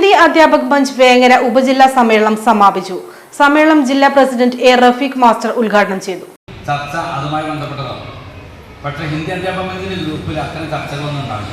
Hindi അധ്യാപക് Munch Vengara ഉപജില്ലാ സമ്മേളനം സമാപിച്ചു. സമ്മേളനം ജില്ലാ പ്രസിഡന്റ് എ റഫീഖ് മാസ്റ്റർ ഉദ്ഘാടനം ചെയ്തു. ചർച്ച അതുമായി ബന്ധപ്പെട്ടതാണ്. പക്ഷേ ഹിന്ദി അധ്യാപക മഞ്ചിന്റെ ഗ്രൂപ്പിൽ അത്തരം ചർച്ചകളൊന്നും ഉണ്ടാവില്ല.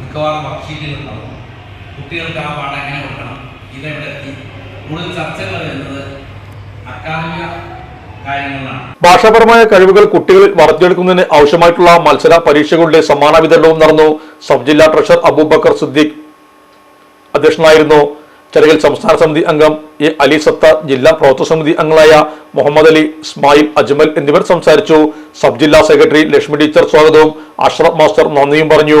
മിക്കവാറും വർക്ക്ഷീറ്റുകളുണ്ടാവും കുട്ടികൾക്ക് ആ പാഠം എങ്ങനെ കൊടുക്കണം? ഇതെവിടെ എത്തി? കൂടുതൽ ചർച്ചകൾ വരുന്നത് അക്കാദമിക ഭാഷാപരമായ കഴിവുകൾ കുട്ടികളിൽ വളർത്തിയെടുക്കുന്നതിന് ആവശ്യമായിട്ടുള്ള മത്സര പരീക്ഷകളുടെ സമ്മാന വിതരണവും നടന്നു. സബ് ജില്ലാ ട്രഷറർ അബൂബക്കർ സിദ്ദീഖ് അധ്യക്ഷനായിരുന്നു. ചടങ്ങിൽ സംസ്ഥാന സമിതി അംഗം എ അലി സത്ത ജില്ലാ പ്രവർത്തക സമിതി അംഗങ്ങളായ മുഹമ്മദ് അലി ഇസ്മായിൽ അജ്മൽ എന്നിവർ സംസാരിച്ചു. സബ് ജില്ലാ സെക്രട്ടറി ലക്ഷ്മി ടീച്ചർ സ്വാഗതവും. അഷ്റഫ് മാസ്റ്റർ നന്ദിയും പറഞ്ഞു.